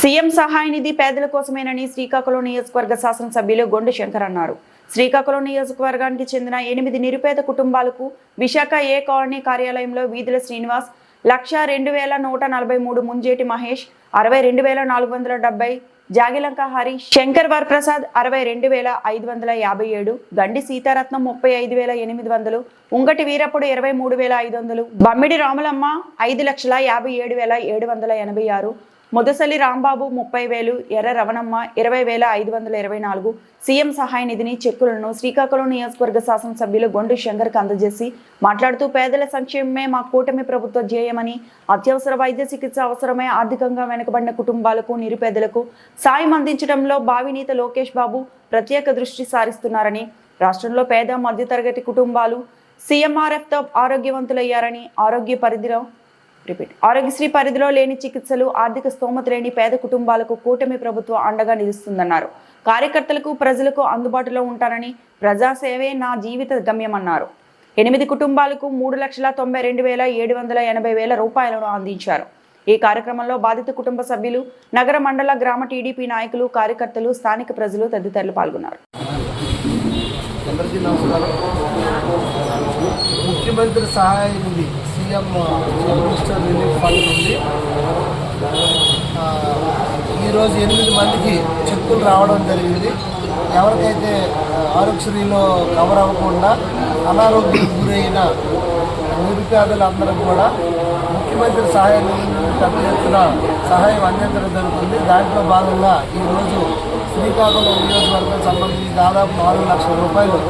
CM సహాయ నిధి పేదల కోసమేనని శ్రీకాకుళం నియోజకవర్గ శాసనసభ్యులు గొండు శంకర్ అన్నారు. శ్రీకాకుళం నియోజకవర్గానికి చెందిన ఎనిమిది నిరుపేద కుటుంబాలకు విశాఖ ఏ కాలనీ కార్యాలయంలో వీధుల శ్రీనివాస్ లక్ష రెండు వేల నూట నలభై మూడు ముంజేటి మహేష్ అరవై రెండు వేల నాలుగు వందల డెబ్బై జాగిలంక హరి శంకర్ వరప్రసాద్ అరవై రెండు వేల ఐదు వందల యాభై ఏడు గండి సీతారత్నం ముప్పై ఐదు వేల ఎనిమిది వందలు ఉంగటి వీరప్పుడు ఇరవై మూడు వేల ఐదు వందలు బమ్మిడి రాములమ్మ ఐదు లక్షల యాభై ఏడు వేల ఏడు వందల ఎనభై ఆరు ముదసలి రాంబాబు ముప్పై వేలు ఎర్ర రవణమ్మ ఇరవై వేల ఐదు వందల ఇరవై నాలుగు సీఎం సహాయ నిధిని చెక్కులను శ్రీకాకుళం నియోజకవర్గ శాసనసభ్యులు గొండు శంకర్కి అందజేసి మాట్లాడుతూ పేదల సంక్షేమమే మా కూటమి ప్రభుత్వ ధ్యేయమని అత్యవసర వైద్య చికిత్స అవసరమే ఆర్థికంగా వెనుకబడిన కుటుంబాలకు నిరుపేదలకు సాయం అందించడంలో భావినీత లోకేష్ బాబు ప్రత్యేక దృష్టి సారిస్తున్నారని రాష్ట్రంలో పేద మధ్యతరగతి కుటుంబాలు సీఎంఆర్ఎఫ్తో ఆరోగ్యవంతులయ్యారని ఆరోగ్య పరిధిలో రిపీట్. ఆరోగ్యశ్రీ పరిధిలో లేని చికిత్సలు ఆర్థిక స్తోమత లేని పేద కుటుంబాలకు కూటమి ప్రభుత్వం అండగా నిలుస్తుందన్నారు. కార్యకర్తలకు ప్రజలకు అందుబాటులో ఉంటారని ప్రజాసేవే నా జీవిత గమ్యమన్నారు. ఎనిమిది కుటుంబాలకు మూడు లక్షల తొంభై రెండు వేల ఏడు వందల ఎనభై వేల రూపాయలను అందించారు. ఈ కార్యక్రమంలో బాధిత కుటుంబ సభ్యులు నగర మండల గ్రామ టీడీపీ నాయకులు కార్యకర్తలు స్థానిక ప్రజలు తదితరులు పాల్గొన్నారు. ముఖ్యమంత్రి సహాయ నిధి CM chief minister relief fund నుండి ఈరోజు ఎనిమిది మందికి చెక్కులు రావడం జరిగింది. ఎవరికైతే ఆరోగ్యశ్రీలో కవర్ అవ్వకుండా అనారోగ్యం గురైన నిరుపేదలందరూ కూడా ముఖ్యమంత్రి సహాయం పెద్ద ఎత్తున సహాయం అందించడం జరుగుతుంది. దాంట్లో భాగంగా ఈరోజు శ్రీకాకుళం నియోజకవర్గం సంబంధించి దాదాపు నాలుగు లక్షల రూపాయలు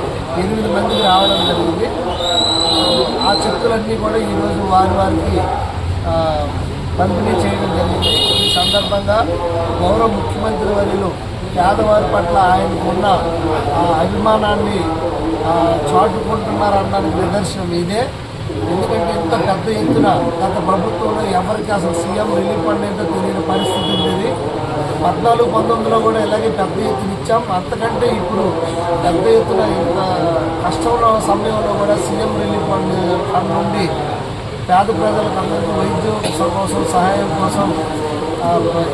ఎనిమిది మందికి రావడం జరిగింది. ఆ చెక్కులన్నీ కూడా ఈరోజు వారి వారికి పంపిణీ చేయడం జరిగింది. ఈ సందర్భంగా గౌరవ ముఖ్యమంత్రి వర్యులు పేదవారి పట్ల ఆయనకున్న అభిమానాన్ని చాటుకుంటున్నారన్నది నిదర్శనం ఇదే. ఎందుకంటే ఇంత పెద్ద ఎత్తున గత ప్రభుత్వంలో ఎవరికి అసలు సీఎం రిలీఫ్ ఫండ్ ఏంటో తెలియని పరిస్థితి ఉండేది. పద్నాలుగు పంతొమ్మిదిలో కూడా ఇలాగే పెద్ద ఎత్తున ఇచ్చాం. అంతకంటే ఇప్పుడు పెద్ద ఎత్తున ఇంత కష్టంలో సమయంలో కూడా సీఎం రిలీఫ్ ఫండ్ ఫండ్ నుండి పేద ప్రజలకు అందరికీ వైద్యం కోసం సహాయం కోసం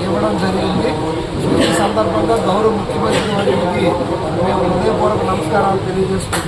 ఇవ్వడం జరిగింది. ఈ సందర్భంగా గౌరవ ముఖ్యమంత్రి వారికి మేము హృదయపూర్వక నమస్కారాలు తెలియజేసుకుంటాం